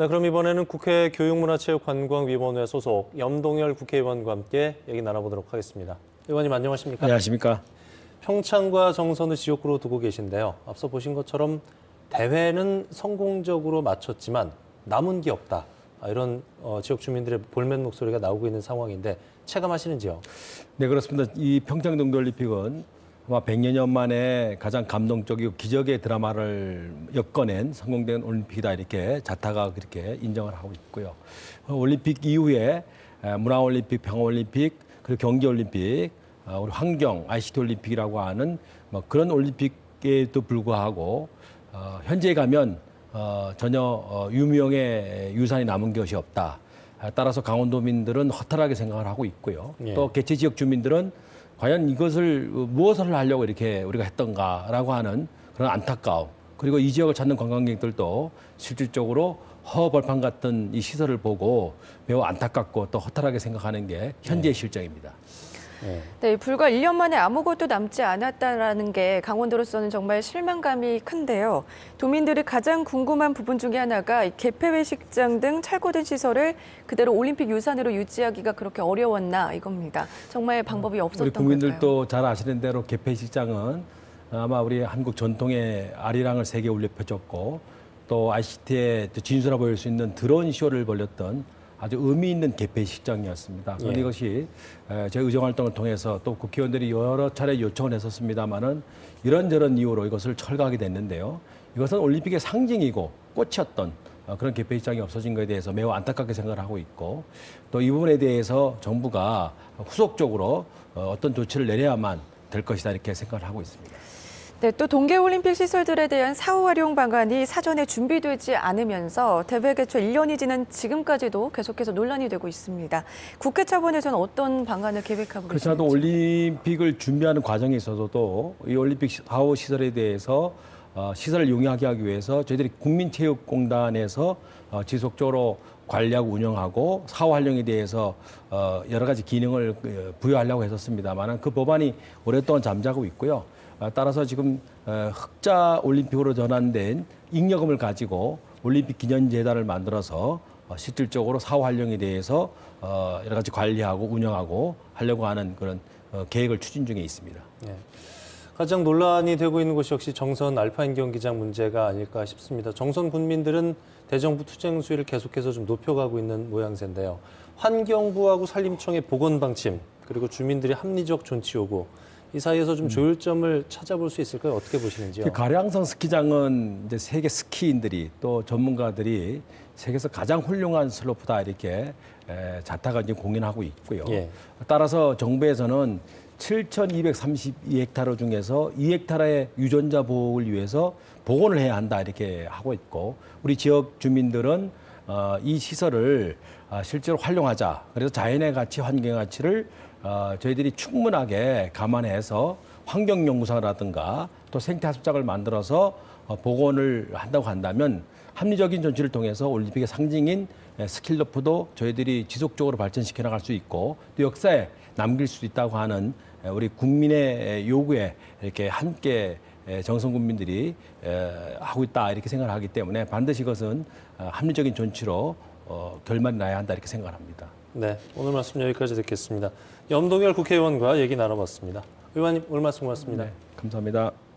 네, 그럼 이번에는 국회 교육문화체육관광위원회 소속 염동열 국회의원과 함께 얘기 나눠보도록 하겠습니다. 의원님 안녕하십니까? 안녕하십니까. 평창과 정선을 지역구로 두고 계신데요. 앞서 보신 것처럼 대회는 성공적으로 마쳤지만 남은 게 없다. 아, 이런 어, 지역 주민들의 볼멘 목소리가 나오고 있는 상황인데 체감하시는지요? 네, 그렇습니다. 이 평창 동계올림픽은 아마 100여 년 만에 가장 감동적이고 기적의 드라마를 엮어낸 성공된 올림픽이다 이렇게 자타가 그렇게 인정을 하고 있고요. 어, 올림픽 이후에 에, 문화올림픽, 평화올림픽, 그리고 경기올림픽, 어, 우리 환경, ICT 올림픽이라고 하는 뭐 그런 올림픽에도 불구하고 어, 현재 가면 어, 전혀 어, 유명의 유산이 남은 것이 없다. 아, 따라서 강원도민들은 허탈하게 생각을 하고 있고요. 예. 또 개체 지역 주민들은 과연 이것을 어, 무엇을 하려고 이렇게 우리가 했던가라고 하는 그런 안타까움. 그리고 이 지역을 찾는 관광객들도 실질적으로 허벌판 같은 이 시설을 보고 매우 안타깝고 또 허탈하게 생각하는 게 현재의 실정입니다. 네. 네, 불과 1년 만에 아무것도 남지 않았다라는 게 강원도로서는 정말 실망감이 큰데요. 도민들이 가장 궁금한 부분 중에 하나가 이 개폐회식장 등 철거된 시설을 그대로 올림픽 유산으로 유지하기가 그렇게 어려웠나 이겁니다. 정말 방법이 없었던 우리 걸까요? 국민들도 잘 아시는 대로 개폐식장은 아마 우리 한국 전통의 아리랑을 세계에 울려 펴줬고 또 ICT에 진수라 보일 수 있는 드론 쇼를 벌였던 아주 의미 있는 개폐식장이었습니다. 그런데 예. 이것이 에, 저희 의정 활동을 통해서 또 국회의원들이 여러 차례 요청을 했었습니다마는 이런저런 이유로 이것을 철거하게 됐는데요. 이것은 올림픽의 상징이고 꽃이었던 어, 그런 개폐식장이 없어진 것에 대해서 매우 안타깝게 생각을 하고 있고 또 이 부분에 대해서 정부가 후속적으로 어, 어떤 조치를 내려야만 될 것이다 이렇게 생각을 하고 있습니다. 네, 또 동계올림픽 시설들에 대한 사후 활용 방안이 사전에 준비되지 않으면서 대회 개최 1년이 지난 지금까지도 계속해서 논란이 되고 있습니다. 국회 차원에서는 어떤 방안을 계획하고 계십니까? 올림픽을 준비하는 과정에 있어서도 이 올림픽 사후 시설에 대해서 어, 시설을 용이하게 하기 위해서 저희들이 국민체육공단에서 어, 지속적으로 관리하고 운영하고 사후 활용에 대해서 어, 여러 가지 기능을 그, 부여하려고 했었습니다만 그 법안이 오랫동안 잠자고 있고요. 어, 따라서 지금 어, 흑자 올림픽으로 전환된 잉여금을 가지고 올림픽 기념재단을 만들어서 어, 실질적으로 사후 활용에 대해서 어, 여러 가지 관리하고 운영하고 하려고 하는 그런 어, 계획을 추진 중에 있습니다. 네. 가장 논란이 되고 있는 곳이 역시 정선 알파인 경기장 문제가 아닐까 싶습니다. 정선 군민들은 대정부 투쟁 수위를 계속해서 좀 높여가고 있는 모양새인데요. 환경부하고 산림청의 보건 방침 그리고 주민들의 합리적 존치 요구 이 사이에서 좀 조율점을 찾아볼 수 있을까요? 어떻게 보시는지요? 그 가량성 스키장은 이제 세계 스키인들이 또 전문가들이 세계에서 가장 훌륭한 슬로프다 이렇게 에, 자타가 이제 공인하고 있고요. 예. 따라서 정부에서는 7,232헥타르 중에서 2헥타르의 유전자 보호를 위해서 복원을 해야 한다 이렇게 하고 있고 우리 지역 주민들은 어, 이 시설을 아, 실제로 활용하자. 그래서 자연의 가치, 환경의 가치를 어, 저희들이 충분하게 감안해서 환경연구소라든가 또 생태학습장을 만들어서 어, 복원을 한다고 한다면 합리적인 존치를 통해서 올림픽의 상징인 에, 스킬러프도 저희들이 지속적으로 발전시켜 나갈 수 있고 또 역사에 남길 수 있다고 하는 에, 우리 국민의 요구에 이렇게 함께 에, 정성 국민들이 에, 하고 있다 이렇게 생각을 하기 때문에 반드시 이것은 어, 합리적인 존치로 어, 결말이 나야 한다 이렇게 생각을 합니다. 네, 오늘 말씀 여기까지 듣겠습니다. 염동열 국회의원과 얘기 나눠봤습니다. 의원님 오늘 말씀 고맙습니다. 감사합니다.